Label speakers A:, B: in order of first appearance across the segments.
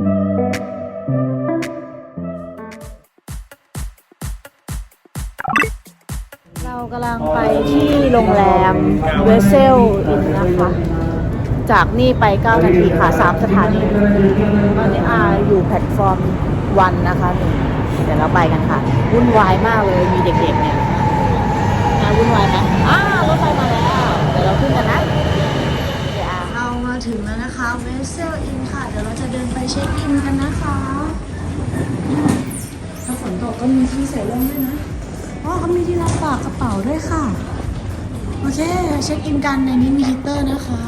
A: เรากำลังไปที่โรงแรมเวสเซลอินนะคะ จากนี่ไป 9 นาทีค่ะ 3 สถานีตอนนี้อาอยู่แพลตฟอร์มวันนะคะ เดี๋ยวเราไปกันค่ะ วุ่นวายมากเลยมีเด็กๆเนี่ยวุ่นวายไหมอ้าแล้ว เดี๋ยวเราขึ้นกันนะเดี๋ยวอา
B: เรามาถึงแล้วนะคะเวสเซลอินค่ะ เดี๋ยว เราจะเดินไปเช็คอินกันนะคะถ้าฝนตกก็มีที่ใส่ร่มด้วยนะอ๋อเขามีที่รับฝากกระเป๋าด้วยค่ะ โอเค เช็คอินกันในนี้มีฮีตเตอร์นะคะ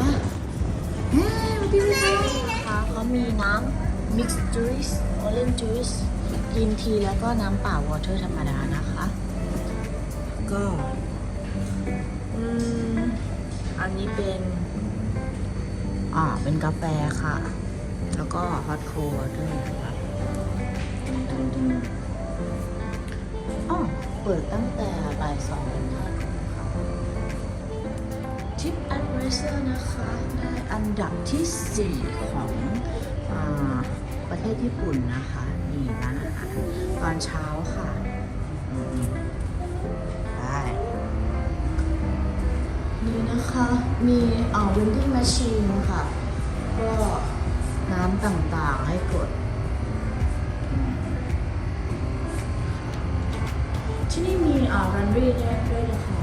B: เฮ้ยมาพี่พี่นะคะเขามีน้ำ mixed juice orange juice กินทีแล้วก็น้ำเปล่าวอเตอร์ธรรมดานะคะ ก็อืมอันนี้เป็น อ่า เป็นกาแฟค่ะ แล้วก็ฮอตโคลด้วยครับอ๋อเปิดตั้งแต่บ่ายสองถึงห้าทิปแอดเวเซอร์นะคะได้อันดับที่ 4 ของอประเทศญี่ปุ่นนะคะนี่ร้านอาหารตอนเช้าค่ะได้นี่นะคะ มีอ่า vending machine ค่ะ มีอ่า laundry ด้วยด้วยนะคะ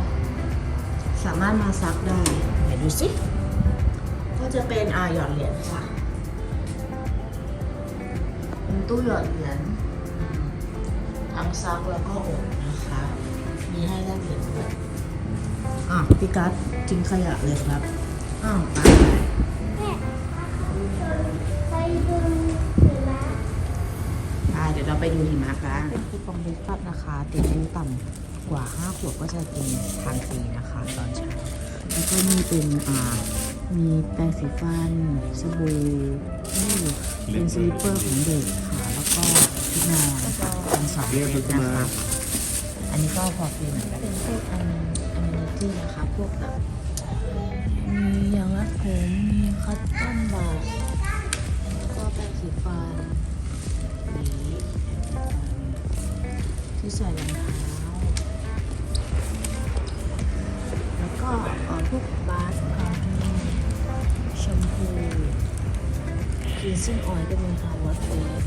B: สามารถมาซักได้ไหนดูสิ ก็จะเป็นอ่าหยอดเหรียญค่ะ เป็นตู้หยอดเหรียญทั้งซักแล้วก็อบนะคะ มีให้แลกเหรียญด้วยอะพี่กัสทิ้งขยะเลยครับอ้าวไปไปเดี๋ยวเราไปดูหิมะกันที่ฟองเบรกฟาสต์นะคะเด็กอายุต่ำ กว่า 5 ขวบก็จะกินทานฟรีนะคะตอนเช้า แล้วก็มีเป็นอ่ามีแปรงสีฟันสบู่นี่เป็นสลิปเปอร์ของเด็กค่ะ แล้วก็ชุดนอนเป็นสองเซตนะคะอันนี้ก็พอฟรีเหมือนกันเป็นพวกอันอันนิตี้นะคะพวกแบบมียางรัดผมมีคัตตอนบัตแล้วก็แปรงสีฟันหวีที่ใส่รอง ซิ่งออยล์ก็มีค่ะวัดเฟส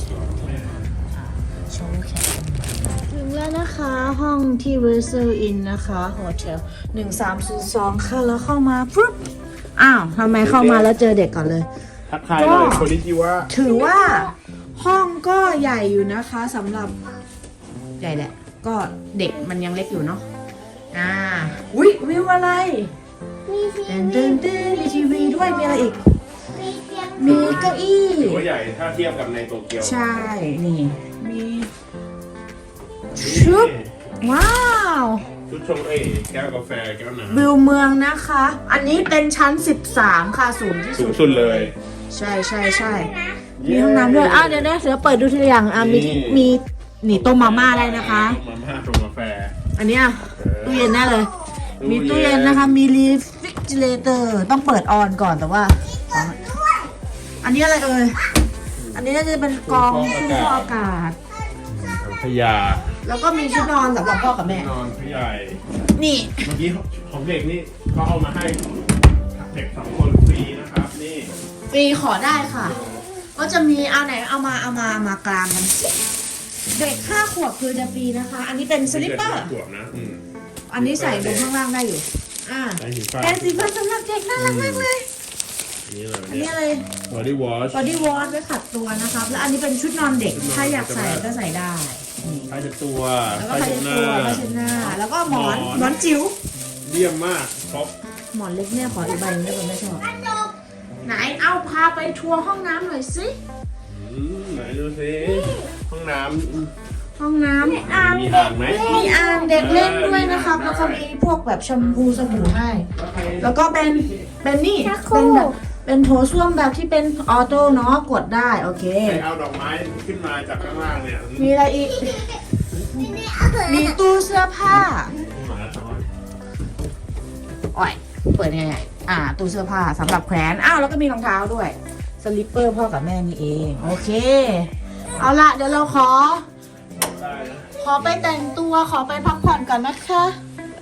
B: ใช้ที่ค่ะอ่าโชว์แขนถึงแล้วนะคะห้องที่ v e s e l Inn นะคะโฮเทล1302ค่ะแล้วเข้ามาปุ๊บอ้าวทำไมเข้ามาแล้วเจอเด็กก่อนเลย
C: ทักทายหน่อยคนนี้ที่ว่า
B: ถือว่าห้องก็ใหญ่อยู่นะคะสำหรับใหญ่แหละ ก็เด็กมันยังเล็กอยู่เนาะอ่าวิวิวอะไร
D: มีที
B: เต้นเต้นเต้นมีทีวีด้วยมีอะไรอีก
D: มีเตียง
B: มีเก้าอี้
C: ถือว่าใหญ่ถ้าเทียบกับในโตเกียว
B: ใช่ นี่ มี ชุบว้าว
C: ชุดชงเอ้ยแก้วกาแฟแก้วน้
B: วิวเมืองนะคะ อันนี้เป็นชั้น 13 ค่ะสูงที่ำ
C: สู
B: สุ
C: ง
B: ด
C: สุดเลย
B: ใช่ใช่ใช่มีห้องน้ำด้วยอะเดี๋ยวนะเดี๋ยวเปิดดูทีละอย่าง อะ มีมีนี่ต้มมาม่าได้นะคะ
C: มาม่าชงกาแฟ
B: อันเนี้ยตู้เย็นแน่เลย มีตู้เย็นนะคะ มีรีฟิกเ r เตอร์ ต้องเปิดออนก่อนแต่ว่าอั นนี้อะไรเอ่ย อันนี้น่าจะเป็นกองเครื่องฟอกอากาศ
C: ถังขยะ
B: แล้วก็มีชุดนอนสำหรับพ่อกับแม่
C: นอนผู้ใหญ่
B: นี่
C: เมื่อกี้ของเด็กนี่เขาเอามาให้เด็กสองคนฟรีนะครับ นี่
B: ฟรีขอได้ค่ะ ก็จะมีเอาไหนเอามาเอามามากลางกันสิเด็กห้าขวบคือจะฟรีนะคะ อันนี้เป็นสลิปเปอร์
C: ขวบนะอืม
B: อันนี้ใส่บนข้างล่างได้อยู่ อ่า
C: ได้หินฟ้า
B: แปรงสีฟันสำหรับเด็กน่ารักมากเลย
C: อันนี้เลย
B: อัน
C: เนี่
B: นี้
C: ย
B: อะไร
C: บอดี้วอช
B: บอดี้วอชไว้ขัดตัวนะครับ แล้วอันนี้เป็นชุดนอนเด็ก ถ้าอยากใส่ก็ใส่ได้นี่
C: ผ้าเช็ดตัว
B: แล้วก็
C: ผ้า
B: ผ้า
C: เช็
B: เช็
C: ด
B: ด
C: หน้า
B: ตัวผ้าเช็ดหน้า แล้วก็หมอน
C: หมอน
B: หมอนจิ๋ว
C: เยี่ยมมากครบ
B: หมอนเล็กเนี่ยขออีกใบหนึงได้ไหมไม่ชอบ ไหนเอาพาไปทัวร์ห้องน้ำหน่อยสิ
C: อืมไหนดูสิห้องน้ำ
B: ห้องน้ำอ่าง
C: มีอ่างไหม
B: มีอ่างเด็กเล่นด้วยนะครับ แล้วก็มีพวกแบบแชมพูสบู่ให้ แล้วก็เป็นเป็นนี่เป็นแบบ เป็นโถส้วมแบบที่เป็นออโต้เนาะกดได้โอเค
C: ใครเอาดอกไม้ขึ้นมาจากข้างล่างเนี่ย
B: มีอะไรอีก มีตู้เสื้อผ้า
C: หมาทอน
B: อ่อย เปิดยังไงอ่าตู้เสื้อผ้าสำหรับแขวน อ้าวแล้วก็มีรองเท้าด้วย สลิปเปอร์พ่อกับแม่นี่เอง โอเค เอาละเดี๋ยวเราขอขอไปแต่งตัวขอไปพักผ่อนก่อนนะคะ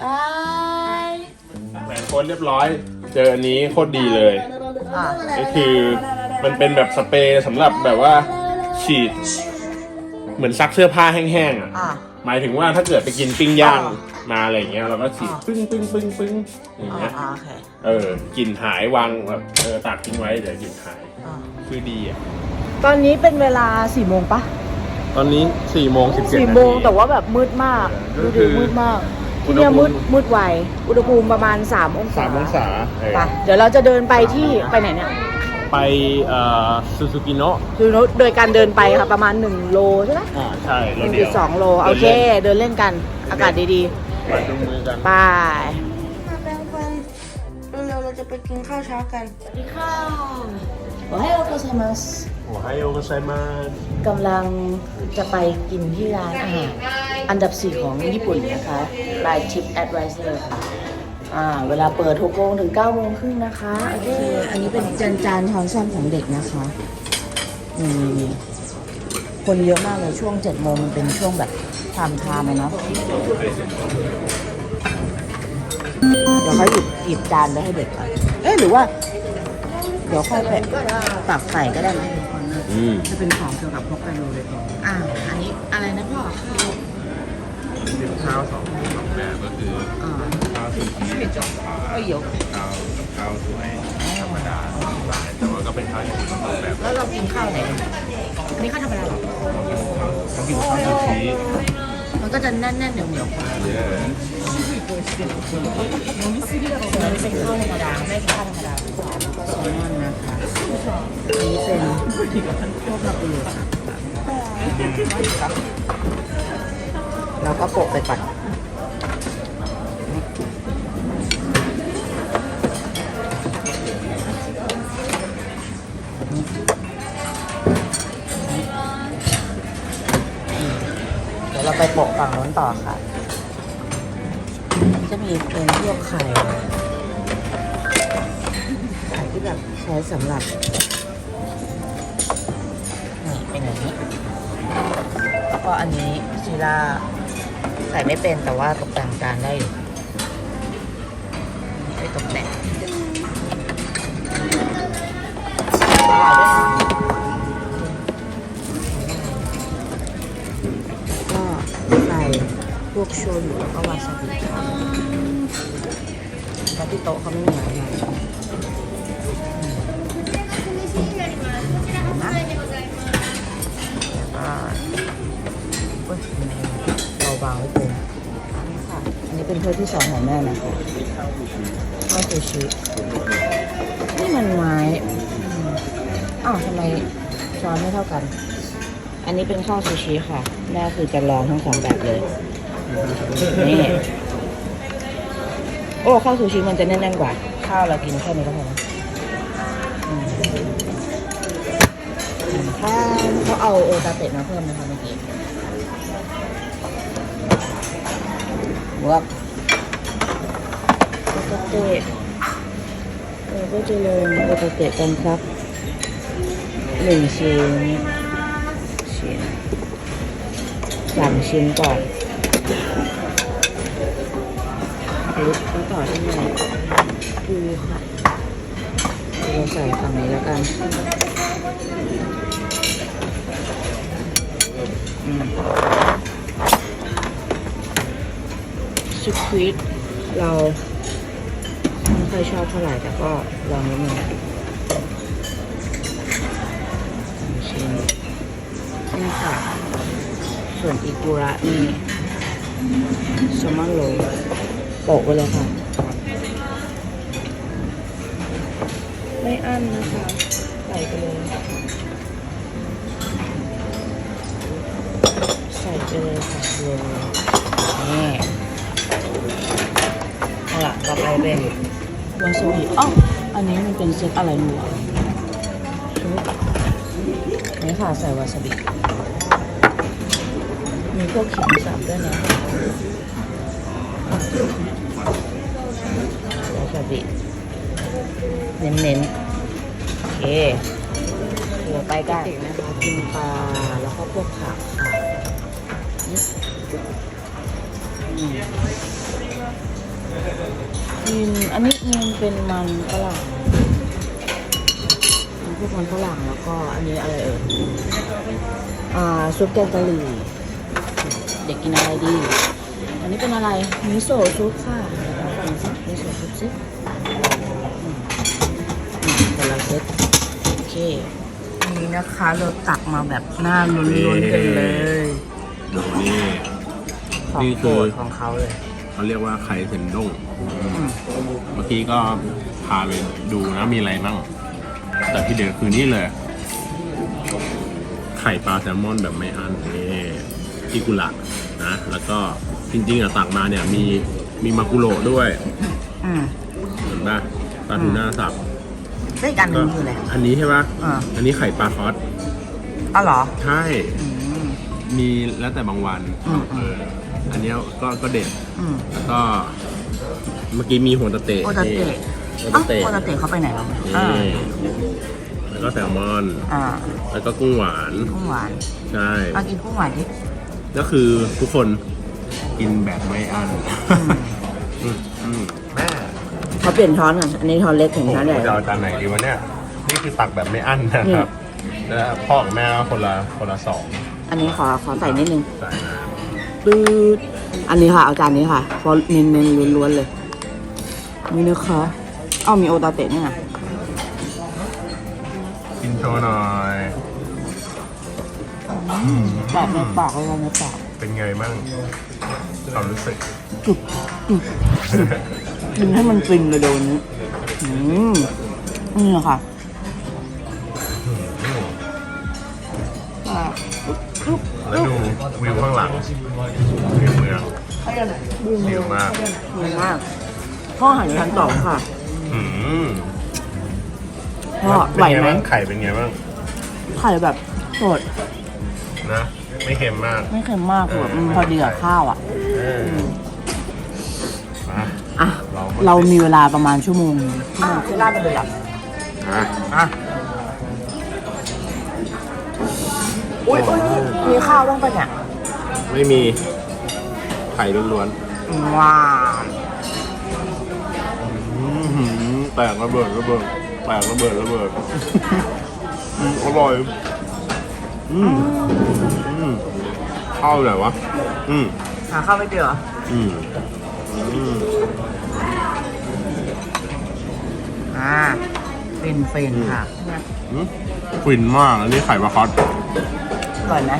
B: บาย
C: แหวนโค้ดเรียบร้อย เจออันนี้โคตรดีเลย
B: อะ
C: ก็คือมันเป็นแบบสเปรย์สำหรับแบบว่าฉีด เหมือนซักเสื้อผ้าแห้งๆอะ
B: อะ
C: หมายถึงว่าถ้าเกิดไปกินปิ้งย่าง
B: อ่า
C: มาอะไรอย่างเงี้ยเราก็ฉีด
B: อ่า
C: ปึ้งปึ้งปึ้งปึ้งอย่าง
B: อะ
C: เงี้ย
B: อะโอเค
C: เออกลิ่นหายวางแบบเออตากทิ้งไว้เดี๋ยวกลิ่นหาย
B: อะ
C: คือดีอะ
A: ตอนนี้เป็นเวลาสี่โมงปะ
C: ตอนนี้สี่โมงสิบเจ็ด
A: สี่
C: นา
A: โม
C: ที
A: งแต่ว่าแบบมืดมาก
C: ก็
A: ดู
C: คื
A: ดิ
C: อ
A: มืดมากที่ เนี่ย
C: อุณหภู
A: มื
C: มิ
A: ดมืดไวอุณหภูมิประมาณ 3 องศา
C: สามองศาเออ
A: ไปเดี๋ยวเราจะเดินไปที่ไปไหนเนี่ย
C: ไปเอ่อซูซูกิโนะ
A: คือโดยการเดินไปค่ะประมาณ 1 โลใช่ไหม
C: อ่าใช่
A: ห
C: เรา
A: นึ่ง
C: เดี
A: จุ
C: ย
A: ด
C: ว
A: สองโลโอเค เดินเล่นกันอากาศดี
C: ไปดูมือกัน
A: ๆไป
B: แปรงฟันเร็วๆเราจะไปกินข้าวเช้ากัน สวัสดีค่ะโอไฮโอโกไซมัส
C: โอ้ไฮโอไซมาส
B: กำลังจะไปกินที่ร้านอาหาร อันดับ 4 ของญี่ปุ่นนะคะรายชิปแอดไวเซอร์ค่ะอ่าเวลาเปิด6โมงถึง9โมงครึ่งนะคะโอเคอันนี้เป็นจานจานช้อนซ่อมของเด็กนะคะนี่นี่นี่คนเยอะมากเลยช่วง7โมงมันเป็นช่วงแบบทำทามอะเนาะเดี๋ยวเขาหยิบหยิบจานไปให้เด็กก่อนเอ๊ะหรือว่า เดี๋ยวค่อยไปตักใส่ก็ได้ไหม
C: อืม
B: จะเป็นของเกี่ยวกับพวกไกโลเลยก่อนอ่าอันนี้อะไรนะพ่อข้าว
C: เป็นข้าวสองสองแบบก็คือ
B: อ่า
C: ข้าวสุกี้กับข้าว
B: ก็เดี๋ยว
C: ข้าวข้าวสวยธรรมดาแต่ว่าก็เป็นข้าวญี่ปุ่นสองแบบ
B: แล้วเรากินข้าวไหนนอันนี้ข้าวธรรมดาเหรอ
C: เขากินข้าวซูชิ
B: มันก็จะแน่นๆเหนียวเหนียวๆกว่า
C: เยอะ
B: อันนี้เป็นข้าวธรรมดาไม่ใช่ข้าวธรรมดาแซลมอนนะคะอันนี้เป็นพวกมาปูค่ะ เราก็โปะไปก่อนเดี๋ยวเราไปโปะฝั่งโน้นต่อค่ะจะมีเป็นพวกไข่ไข่ที่แบบใช้สำหรับนี่เป็นอย่างนี้ แล้วก็อันนี้ชีลา ส่ไม่เป็นแต่ว่าตกแต่งจานได้อยู่ไปตกแต่งอร่อยด้วยนะก็ใส่พวกโชยุแล้วก็วาซาบิค่ะแล้วที่โต๊ะเขาไม่มีอะไรนะนะอ่าเว้ยเราวางไว้เป็นนี่ค่ะ อันนี้เป็นถ้วยที่สองของแม่นะคะข้าวซูชินี่มันไม้อืมอ้าวทำไมช้อนไม่เท่ากัน อันนี้เป็นข้าวซูชิค่ะ แม่คือจะลองทั้งสองแบบเลย นี่ โอ้ข้าวซูชิมันจะแน่นๆกว่า ข้าวเรากินแค่นี้ก็พอนะอืมข้าวเขาเอาโอตาเตะมาเพิ่มนะคะเมื่อกี้ บวกโอเตะเราก็จะลงโอตาเตกันครับหนึ่งชิ้นชิ้นสามชิ้นก่อนปุ๊บแล้วต่อที่ไหนปูค่ะเราใส่ฝั่งนี้แล้วกันอืม สควิดเราไม่ค่อยชอบเท่าไหร่แต่ก็ลองนิดนึงสองชิ้นนี่ค่ะส่วนอีกุระนี่แซลมอนโรลโปะไปเลยค่ะ ไม่อั้นนะคะ ใส่ไปเลย ใส่ไปเลยค่ะโรยนี่ เอาล่ะต่อไปเป็นวาซาบิอ้าวอันนี้มันเป็นเซตอะไรหนูอะชุบนี่ค่ะใส่วาซาบิมีพวกขิงสับด้วยนะวาซาบิเน้นๆโอเคยวไปกันนะคะกินปลาแล้วก็พวกผักค่ะนี่อื มอืมอันนี้มันเป็นมันฝรั่งมันพวกมันฝรั่งแล้วก็อันนี้อะไรเอ่ยอ่าซุปแกงกะหรี่เด็กกินอะไรดี อันนี้เป็นอะไรมิโซะซุปค่ะลองฟังสิมิโซะซุปสิอืมอืมแต่ละเซตโอเคอันนี้นะคะเราตักมาแบบหน้าล้วนๆกันเลย
C: ดูนี่
B: ของ
C: นี่
B: โป
C: คื
B: ร
C: อ
B: ดของเขาเลย
C: เขาเรียกว่าไข่เซนด้ง
B: อืม
C: เมื่อกี้ก็พาไปดูนะมีอะไรบ้างแต่ที่เด็ดคือนี่เลย ไข่ปลาแซลมอนแบบไม่อั้นนี่อิกุระนะ แล้วก็จริงๆอะตักมาเนี่ยมีมีมากุโระด้วย
B: อืม
C: เห็นปะปลาทูน่าสับ
B: แล้วอีกอันหนึงคืออะไร
C: อันนี้ใช่ปะ
B: อ่า
C: อันนี้ไข่ปลาคอส
B: อ๋อเหรอ
C: ใช่
B: อืม
C: มีแล้วแต่บางวัน
B: อืม
C: เออ อันเนี้ยก็ก็เด็ด
B: อืม
C: แล้วก็เมื่อกี้มีโฮตาเตะ
B: โอตาเตะ
C: นี่โฮ
B: อ้า
C: ตาวเตะ
B: โอตาเตะเขาไปไหนแล้วอ่า
C: นี่แล้วก็แซลมอน
B: อ่า
C: แล้วก็กุ้งหวาน
B: กุ้งหวาน
C: ใช่
B: มากินกุ้งหวานดิ
C: ก็คือทุกคนกินแบบไม่อั้น
B: อืม
C: อืมอืมแม่
B: เขาเปลี่ยนช้อนกันอันนี้ช้อนเล็กถึง
C: โอ้โห
B: ช้อนใหญ่
C: จะเอาจานไหนดีวะเนี่ย นี่คือตักแบบไม่อั้นนะครับ แล้วพ่อกับแม่ก็คนละคนละสอง
B: อันนี้ขอขอใส่นิดนึง
C: ใส่มา
B: ปืดอันนี้ค่ะ เอาจานนี้ค่ะเพราะเน้นเน้นๆล้วนๆเลย นี่นะคะเอ้ามีโอตาเตะนี่ไง
C: กินโชว์หน่อย
B: ปากในปากเลยในปาก
C: เป็นไงบ้างความรู้สึก
B: กินให้มันฟินเลยเดี๋ยวนี้อืมนี่ค่ะ
C: แล้วดูวิวข้างหลังวิวเมืองวิวมาก
B: ดีมากพ่อหันชั้นสองค่ะ
C: อืม
B: พ่อไหวไหม
C: เป็นงบ้างไข่เป็นไงบ้าง
B: ไข่แบบสด
C: นะ ไม่เค็มมาก
B: ไม่เค็มมากแบบมันพอดีกับข้าวอะ
C: เออมา
B: อะ
C: เรา
B: เรามีเวลาประมาณชั่วโมงชั่วโมงที่ราดไปเลยอะ
C: อะอะ
B: อุ้ยอุ้ย มีข้าวบ้างปะเนี่ย
C: ไม่มีไข่ล้วน
B: ว้าว
C: ๆอื้อหือแตกระเบิดระเบิดแตกระเบิดระเบิดอืมอร่อยอืมอืมข้าวไหนวะอืม
B: หาข้าวไม่เจอเหรอ
C: อืมอืม
B: อ่าเป็นเป็นค่ะ
C: อืมฟินมากอันนี้ไข่ปลาคอส
B: อร่อยไหม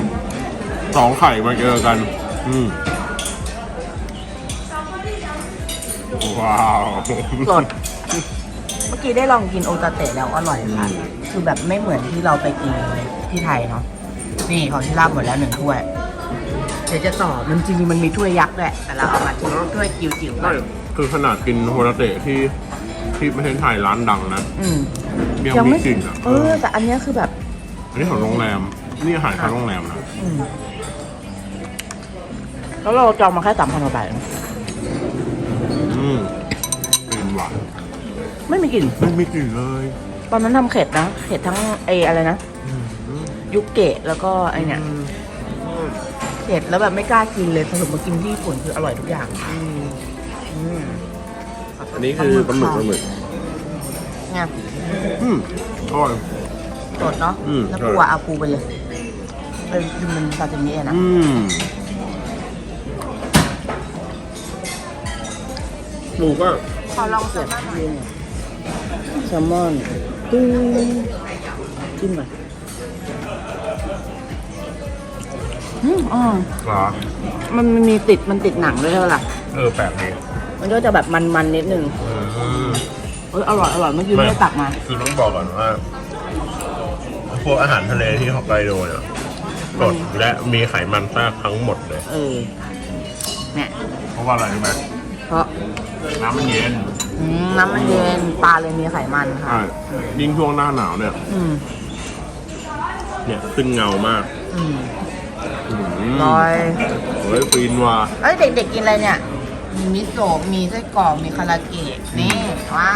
C: สองไข่มาเจอกัน อืมว้าว
B: สดเมื่อกี้ได้ลองกินโอตาเตะแล้วอร่อยค่ะ คือแบบไม่เหมือนที่เราไปกินที่ไทยเนาะ นี่ของที่ราบหมดแล้วหนึ่งถ้วย เดี๋ยวจะต่อ มันจริงๆมันมีถ้วยยักษ์ด้วย แต่เราเอามาทิ้งถ้วยจิ๋วๆก่อ
C: ไม่
B: น
C: คือขนาดกินโฮราเตะที่ที่ประเทศไทยร้านดังนะ
B: อืม
C: ยังมีกลิ่นอะ
B: เออ แต่อันเนี้ยคือแบบ
C: อันนี้ของโรงแรม นี่อาหารทางโรงแรมนะ
B: อืมแล้วเราจองมาแค่สามพันกว่าบาทเอง
C: อืมกลิ่นหวาน
B: ไม่มีกลิ่น
C: ไม่มีกลิ่นเลย
B: ตอนนั้นทำเข็ดนะ เข็ดทั้งไออะไรนะยุกเกะแล้วก็ไอเนี่ยเข็ดแล้วแบบไม่กล้ากินเลยสรุปมากินที่ญี่ปุ่นคืออร่อยทุกอย่างอืม
C: อันนี้คือปลาหมึกปลาหมึก
B: เนี่ย
C: อืมอร่อย
B: สดเนาะ
C: อืม
B: แล้ว
C: ใช่
B: ปูอะเอาปูไปเลย เออคือมันซาซิมิอะนะ
C: อืมหมูก็
B: ขอลองเสิร์ฟหน่อยแซลมอนตึ้งจิ้มหน่อยอืมอ๋อ
C: เหรอ
B: มันมันมีติดมันติดหนังด้วยใช่ไหมล่ะ
C: เออแปลกดี
B: มันก็จะแบบมันๆนิดนึง
C: อืม
B: เอยอร่อยอร่อยเมื่อกี้ไม่ได้ตักมา
C: คือต้องบอกก่อนว่าพวกอาหารทะเลที่ฮอกไกโดเนี่ย สดและมีไขมันแทรกทั้งหมดเลย
B: เออเนี่ย
C: เพราะว่าอะไรรู้ไหม
B: เพราะ
C: น้ำมันเย็น
B: อืมน้ำมันเย็นปลาเลยมีไขมันค่ะ
C: ใช่ยิ่งช่วงหน้าหนาวเนี่ย
B: อืม
C: เนี่ยขึ้นเงามาก
B: อืม
C: อืม
B: ลอย
C: เฮ้ยฟินว่ะ
B: เอ้ยเด็กๆกินอะไรเนี่ย มีมิโซะมีไส้กรอกมีคาราเกะนี่ว้า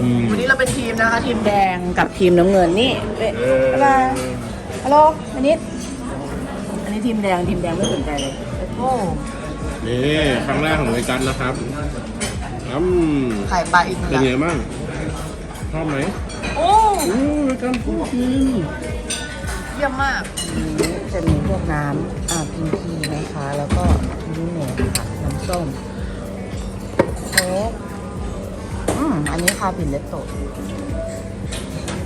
C: อืม
B: วันนี้เราเป็นทีมนะคะ ทีมแดงกับทีมน้ำเงินนี่เอ๊ะ
C: เออ
B: บ๊ายบาย ฮัลโหลอันนี้อันนี้ทีมแดงทีมแดงไม่สนใจเลย โอ้
C: นี่ครั้งแรกของรายการนะครับอืม
B: ไข่ปลาอีก
C: เป็น
B: แล้ว
C: ไงบ้างชอบไหม
B: โอ้
C: อู้รายการพูดจริง
B: เยี่ยมมากจะมีพวกน้ำอ่าพิงคีนะคะ แล้วก็ยูเนตค่ะน้ำส้มโค้กอืมอันนี้คาปินเลตโตะ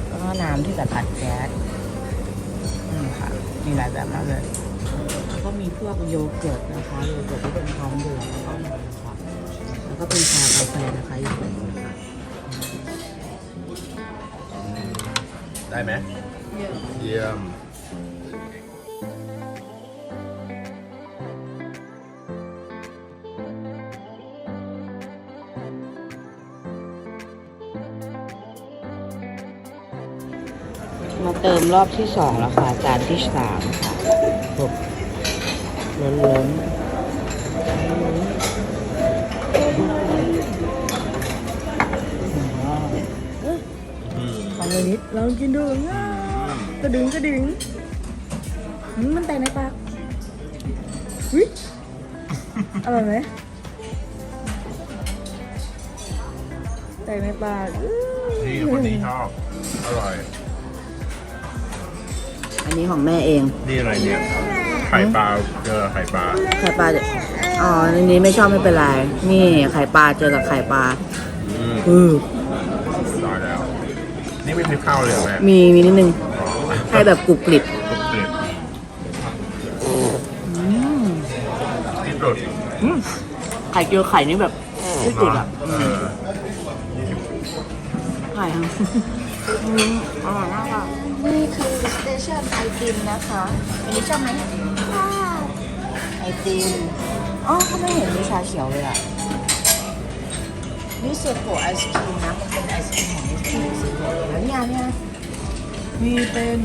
B: แล้วก็น้ำที่แบบอัดแก๊สอื มีหลายแบบมากเลยแล้วก็มีพวกโยเกิร์ตนะคะโยเกิร์ตที่เป็นพร้อมดื่มแล้วก็แล้วก็เป็นชากาแฟนะคะอยู่ตรงนี้ค่ะ
C: ได้ไหมเยี่ยม
B: เติมรอบที่สองแล้วค่ะ จานที่สามค่ะล้นล้นของเลยนิดลองกินดูง่ากระดึงกระดึงมันแตกในปากวิอร่อยไหมแตกในปาก
C: นี่คนนี้ชอบ อร่อย
B: นนี้ของแม่เอง
C: นี่อะไรเนี่ย ไข่ปลาเจอไข่ปลา
B: ไข่ปลาเดี๋ยวอ๋ออันนี้ไม่ชอบไม่เป็นไร นี่ไข่ปลาเจอกับไข่ปลา
C: อืม
B: อือ
C: ตายแล้ว นี่ไม่มีข้าวเลยเหรอแม่
B: มีมีนิดนึง
C: อ๋อ
B: ให้แบบกรุบกริบ
C: กรุบกริบ
B: อืม
C: ที่สุด
B: อืมไข่เจียวไข่นี่แบบที่สุดอะ
C: เออ
B: ไข่ครับอืมอร่อยมากค่ะ นี่คือสเตชันไอติมนะคะอันนี้ชอบไหม
D: ค่ะ
B: ไอติมอ๋อเขาไม่เห็นมีชาเขียวเลยอะนี่เซโกไอศครีมนะมันเป็นไอศครีมของนิสซี่เซโกแล้วเนี่ยเนี่ยมีเป็น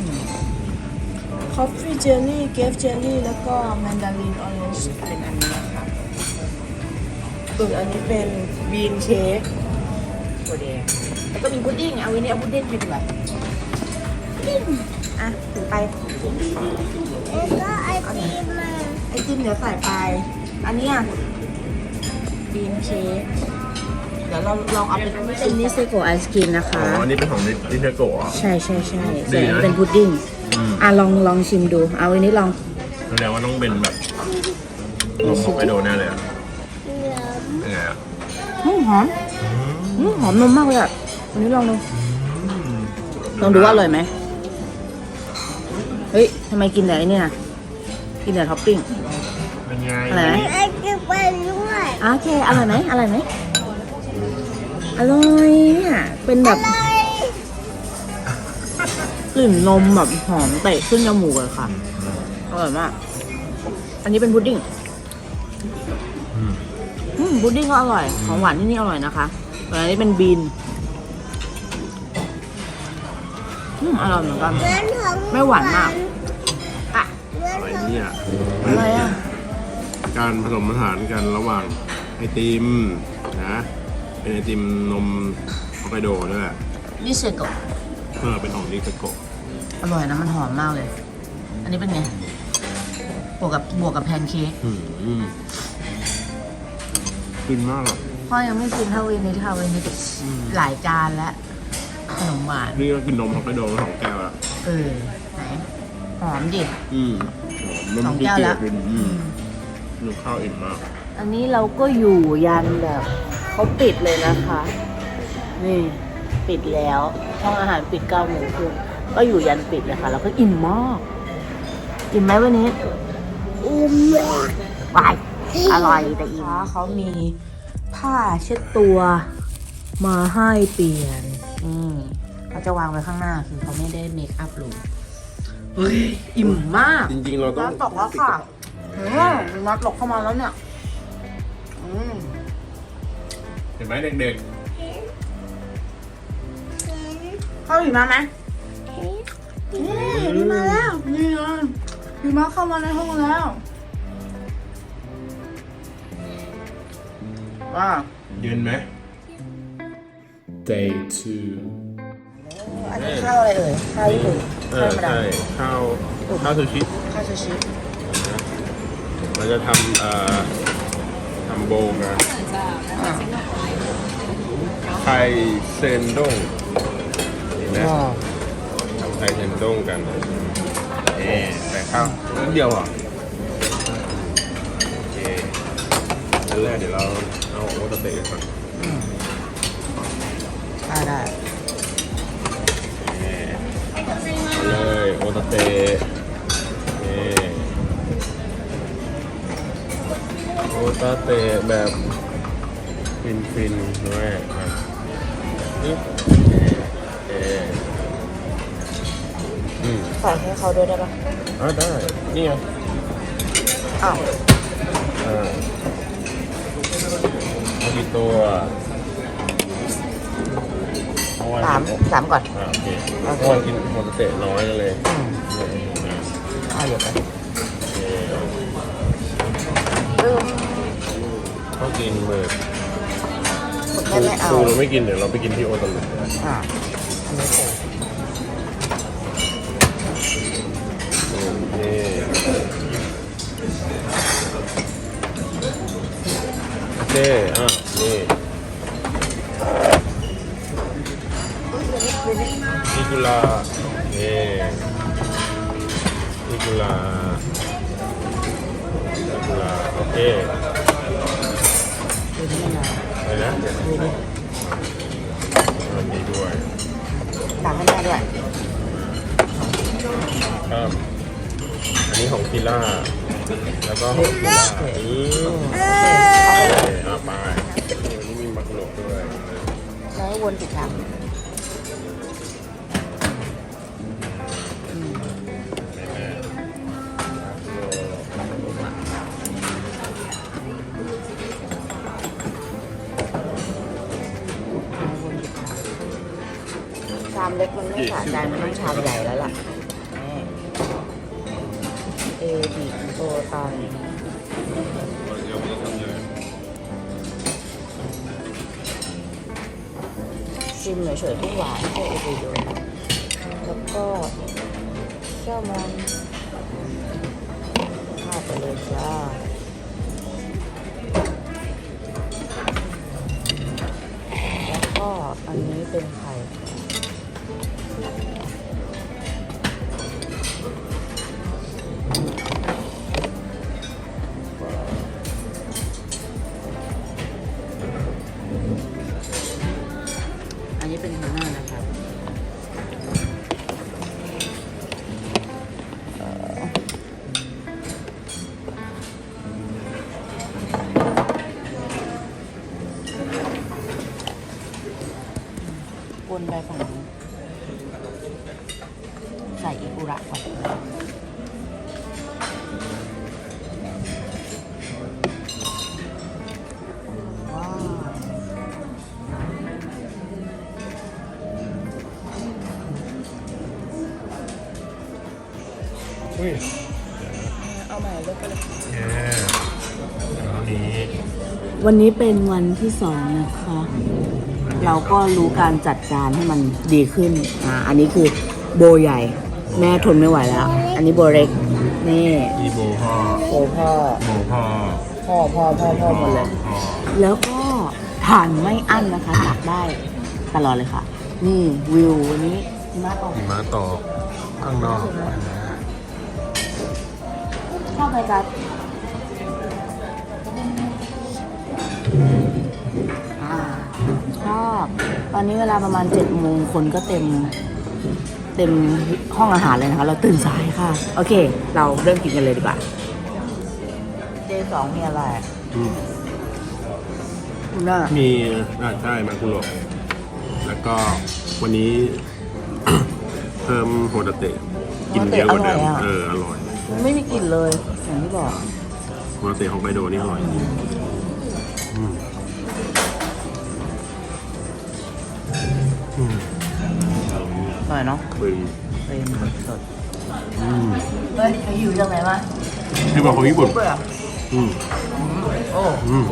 B: คอฟฟี่เจลลี่เกฟเจลลี่แล้วก็แมนดารินออเรนจ์เป็นอันนี้นะคะส่วนอันนี้เป็นบีนเชคตัวแดงแล้วก็มีพุดดิ้งเอาไว้นี่เอาพุดดิ้งไปดีกว่าพุดดิ้ง อะถือไป
D: แล้วก็ไอติมมา
B: ไอติมเดี๋ยวใส่ไป อันเนี้ยบีนเชคเดี๋ยวเราลองเอาเป็นเป็นนิเซโกไอศครีมนะ
C: อ๋
B: คะ
C: ออันนี้เป็นของนิเทโกะเหรอ
B: ใช่ใช่ใช่
C: ดี
B: ส่วนอัน
C: นะ
B: นี้เป็นพุดดิ้ง
C: อืม
B: อะลองลองชิมดู เอาอันนี้ลอง
C: แสดงว่าต้องเป็นแบบนมฮอกไกโดแน่เลยอะ
D: เหลือง
C: ยังไงอะ
B: อืมหอมอืมหอมนมมากเลยอะวันนี้ลองดู ลองดูว่าอร่อยไหมเฮ้ย ทำไมกินแต่ไอ้เนี่ยกินแต่ท็อปปิ้ง
C: เป็นไง
B: อะไรไหม
D: ไอติมไปด้วย
B: อะโอเคอร่อยไหมอร่อยไหมอร่อยเนี่ยเป็นแบบกลิ่นนมแบบหอมเตะขึ้นจมูกเลยค่ะอร่อยมาก อันนี้เป็นพุดดิ้ง
C: อืม
B: อืมพุดดิ้งก็อร่อย ของหวานที่นี่อร่อยนะคะส่วนอันนี้เป็นบีนอืมอร่อยเหมือนกัน
D: เหมือนของ
B: ไม่หวานมากอะ
D: เหมือน
C: อะไร
D: ของ
C: เนี่ย
B: อะไรอะ
C: การผสมผสานกันระหว่างไอติมนะเป็นไอติมนมฮอกไกโดด้วย
B: นิเซโกะ
C: เออเป็นของนิเทโกะ
B: อร่อยนะมันหอมมากเลย อันนี้เป็นไง บวกกับบวกกับแพนเค้ก
C: อืมกินมากอะ
B: พ่อยังไม่กินเท่าเวนิทาเวนิสหลายจานแล้วขนมหวาน
C: นี่ก็กินนมฮอกไกโดมาสองแก้วแล้ว
B: เออ ไหน หอมดิ
C: อืม นม
B: สองแก้วแล้ว
C: กินอืมดูข้าวอิ่มมาก
A: อันนี้เราก็อยู่ยันแบบเขาปิดเลยนะคะ นี่ปิดแล้วห้องอาหารปิดเก้าโมงครึ่งก็อยู่ยันปิดเลยค่ะแล้วก็อิ่มมากอิ่มไหมวันนี้
D: อิ่ม
A: ไปอร่อยแต่อิ่ม
B: เขามีผ้าเช็ดตัว มาให้เปลี่ยนอืมเขาจะวางไว้ข้างหน้าคือเขาไม่ได้เมคอัพลง เฮ้ยอิ่มมาก
C: จริง ๆ เราต้อง
B: น้ำตกแล้วค่ะอืมน้ำตกเข้ามาแล้วเนี่ย อืม
C: เห็นไหมเด็ก
B: เข้าหิมะไหมนี่หิมะแล้ว นี่ไงหิมะเข้ามาในห้องแล้วว้าว
C: ๆเย็นไหม day two
B: อันนี้ข้าวอะไรเอ่ย ข้าวญี่ปุ่น
C: เอ
B: ข้าว
C: อ
B: ธรรมดา
C: ใช่ข้าวข้าวซูชิ
B: ข้าวซูชิ
C: เราจะทำเอ่อทำโบกัน
B: อ่า
C: ไข่เซนด้งเห็นไหม
B: อ๋อ
C: ทำไข่เซนด้งกันเอ๊แต่ข้าวนิดเดียวอะโอเคอันแรกเดี๋ยวเราเอาโอตาเตะก่อน
B: อ่าได้
C: เอ๊ เอาเลยโอตาเตะเอ๊โอตาเตะแบบฟินฟินๆด้วยอะนี่เอ๊เอ๊อืม
B: ใส่ให้เขาด้วยได้ปะ
C: อะได้ นี่ไง
B: อ้าว
C: อ่าเอากี่ตัว เอไว้
B: สามสามก่อน
C: อ่าโอเค
B: โอเค
C: เมื่อวานกินโมเตะน้อยเลย
B: อืม
C: อ่า
B: อ่าเดี๋ยวไป
C: โอเค
B: เออ
C: เขากินหมือ
B: แม่ไม่เอา
C: ดูเราไม่กินเดี๋ยวเราไปกินที่โอตาลุ
B: อ่าอันนี้โอ
C: โอเคโอเคอะนี่ นิกุลานี่นิกุลานิกุลาโอเค
B: ดูนี่นะ
C: อะไรนะ
B: ดูนี่
C: อันนี้ด้วย
B: ตักให้แม่ด้วย
C: ครับอันนี้ของพิล่า แล้วก็ของพิล่าอืมโอเคเอาไปอันนี้มีหมักหนกด้วย
B: แล้ววนสิครับามเล็กมันมันต้องชามใหญ่แล้วล่ะ เอบีโตตันชิมเฉยๆทุกหวานแค่เอไปดูแล้วก็แซลมอนข้าวไปเลยจ้าแล้วก็อันนี้เป็นไข่ วนไปฝั่งนู้นใส่อิกุระก่อนว้าว
C: อุ้ย
B: เอาใหม่เลยก็เลย
C: โอเคอันนี้
B: วันนี้เป็นวันที่สองนะคะ เราก็รู้การจัดการให้มันดีขึ้นอ่าอันนี้คือโบใหญ่ แม่ทนไม่ไหวแล้ว อันนี้โบเล็กนี่
C: อีโบพ่อ
B: โบพ่อ
C: โบพ่อ
B: พ่อพ่อพ่อพ่อหมดเลย
C: พ่อ
B: แล้วก็ทานไม่อั้นนะคะตักได้ตลอดเลยค่ะ นี่วิววันนี้หิมะตก
C: หิมะตกข้างนอกนะ
B: ชอบไหมจ๊ะ ชอบ ตอนนี้เวลาประมาณเจ็ดโมงคนก็เต็ม เต็มห้องอาหารเลยนะคะ เราตื่นสายค่ะ โอเค เราเริ่มกินกันเลยดีกว่า เจสองมีอะไร
C: อืม
B: คุณน่า
C: มีอ่าใช่มาคุโระแล้วก็วันนี้ เพิ่มโฮตาเตะกินเยอะกว่าเดิมเอออร่อย
B: มันไม่มีกลิ่นเลย อย่างที่บอก
C: โฮตาเตะของไบโดนี่อร่อยอืม อ
B: ร่อยเนาะ
C: เป็น
B: เป็นสด
C: อืม
B: เฮ้ยไปอยู่จังไหนมา
C: ที่บอกของญี่ปุ่น
B: เบื่อ
C: อืม
B: โอ้
C: อืม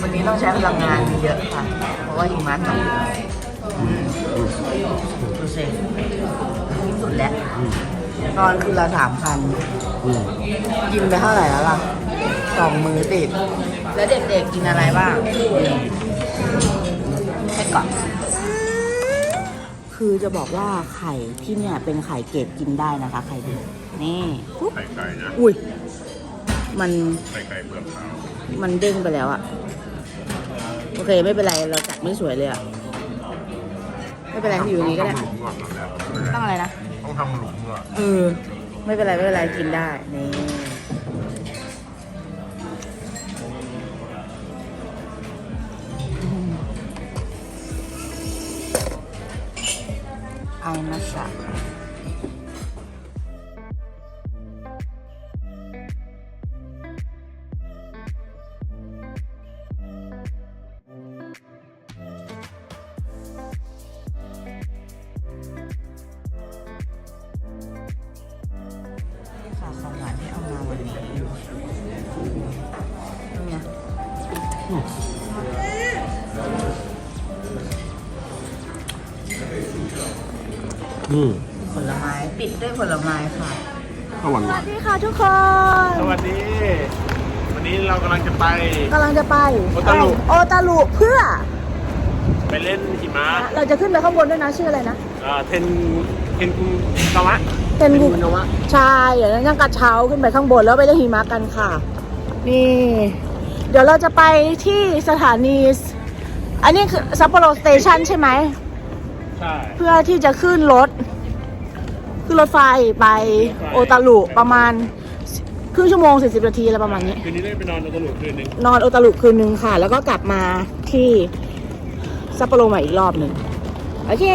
B: วันนี้ต้องใช้พลังงานเยอะค่ะ เพราะว่าหิมะตกดูสิสุดแล้วตอนคือละสามพัน
C: อืม
B: กินไปเท่าไหร่แล้วล่ะสองมือติด แล้วเด็กๆกินอะไรบ้างให้ก่อน คือจะบอกว่าไข่ที่เนี่ยเป็นไข่เกรดกินได้นะคะ ไข่เด็กนี่ปุ๊บ
C: ไข่ไก่นะ
B: อุ้ยมัน
C: ไข่ไก่เปลือกขาว
B: มันเด้งไปแล้วอะโอเคไม่เป็นไรเราจัดไม่สวยเลยอะไม่เป็นไรอยู่อย่างนี้ก็ได้
C: ต้องทำหลุมก่อนนะ
B: ต้องอะไรนะ
C: ต้องทำหลุมก่อน
B: เออไม่เป็นไรไม่เป็นไรกินได้นี่ ผลไม้ ปิดด้วยผลไม้ค่ะ
C: ก็หวาน
A: ส
C: หวา
A: วันสดีค่ะทุกคน
C: สวัสดี วันนี้เรากำลังจะไป
A: กำลังจะไป
C: โอตารุ
A: โอตารุเพื่อ
C: ไปเล่นหิมะ
A: เราจะขึ้นไปข้างบนด้วยนะชื่ออะไรนะ
C: เอ่อเทนเทนกุกาวะ
A: เป็นบุ
C: นาวะ
A: ใช่เดี๋ยวนั่งกระเช้าขึ้นไปข้างบนแล้วไปเล่นหิมะกันค่ะ นี่ เดี๋ยวเราจะไปที่สถานี อันนี้คือซัปโปโรสเตชันใช่ไหม
C: ใช่
A: เพื่อที่จะขึ้นรถ ขึ้นรถไฟไปโอตารุประมาณครึ่งชั่วโมงสี่สิบนาทีอะไรประมาณนี้
C: คืนนี้ได้ไปนอนในตำรวจคืนหนึ่ง
A: นอนโอตารุคืนนึงค่ะ แล้วก็กลับมาที่ซัปโปโรใหม่อีกรอบหนึ่งโอเค